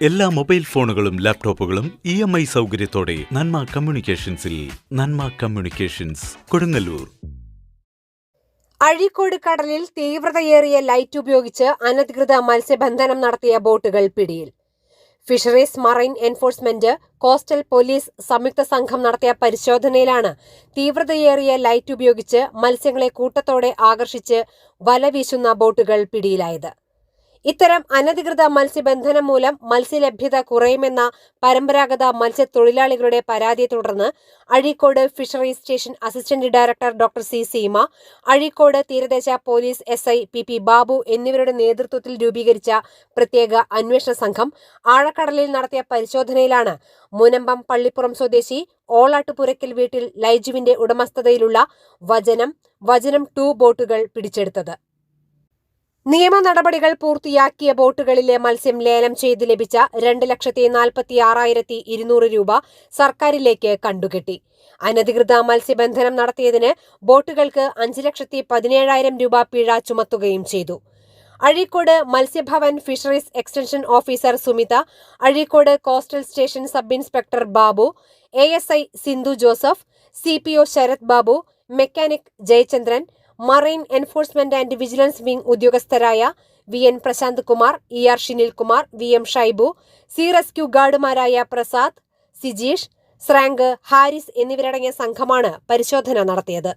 എല്ലാ മൊബൈൽ ഫോണുകളും ലാപ്ടോപ്പുകളും ഇ എം ഐ സൗകര്യത്തോടെ നന്മ കമ്മ്യൂണിക്കേഷൻസിൽ നന്മ കമ്മ്യൂണിക്കേഷൻസ് കൊടുങ്ങല്ലൂർ. അഴീക്കോട് കടലിൽ തീവ്രതയേറിയ ലൈറ്റ് ഉപയോഗിച്ച് അനധികൃത മത്സ്യബന്ധനം നടത്തിയ ബോട്ടുകൾ പിടിയിൽ. Fisheries marine enforcement coastal police സംയുക്ത സംഘം നടത്തിയ പരിശോധനയിലാണ് തീവ്രതയേറിയ ലൈറ്റ് ഉപയോഗിച്ച് മത്സ്യങ്ങളെ കൂട്ടത്തോടെ ആകർഷിച്ച് വല വീശുന്ന ബോട്ടുകൾ പിടിയിലായത്. ഇത്തരം അനധികൃത മത്സ്യബന്ധനം മൂലം മത്സ്യലഭ്യത കുറയുമെന്ന പരമ്പരാഗത മത്സ്യത്തൊഴിലാളികളുടെ പരാതിയെ തുടർന്ന് Azhikode fisheries station assistant director doctor C Seema Azhikode തീരദേശ police SI P P Babu എന്നിവരുടെ നേതൃത്വത്തിൽ രൂപീകരിച്ച പ്രത്യേക അന്വേഷണ സംഘം ആഴക്കടലിൽ നടത്തിയ പരിശോധനയിലാണ് മുനമ്പം പള്ളിപ്പുറം സ്വദേശി ഓളാട്ടുപുരയ്ക്കൽ വീട്ടിൽ ലൈജുവിന്റെ ഉടമസ്ഥതയിലുള്ള വചനം വചനം ടു ബോട്ടുകൾ പിടിച്ചെടുത്തത്. നിയമ നടപടികൾ പൂർത്തിയാക്കിയ ബോട്ടുകളിലെ മത്സ്യം ലേലം ചെയ്ത് ലഭിച്ച രണ്ട് ലക്ഷത്തി നാൽപ്പത്തി ആറായിരത്തി ഇരുന്നൂറ് രൂപ സർക്കാരിലേക്ക് കണ്ടുകെട്ടി. അനധികൃത മത്സ്യബന്ധനം നടത്തിയതിന് ബോട്ടുകൾക്ക് അഞ്ച് ലക്ഷത്തി പതിനേഴായിരം രൂപ പിഴ ചുമത്തുകയും ചെയ്തു. Azhikode മത്സ്യഭവൻ fisheries extension officer Sumitha Azhikode coastal station sub inspector Babu A S I Sindhu Joseph C P O Sarath Babu mechanic Jayachandran marine enforcement and vigilance wing ഉദ്യോഗസ്ഥരായ V N Prashanth Kumar E R Shinilkumar V M Shaibu C rescue ഗാർഡുമാരായ Prasad Sijeesh സ്രാങ്ക് ഹാരിസ് എന്നിവരടങ്ങിയ സംഘമാണ് പരിശോധന നടത്തിയത്.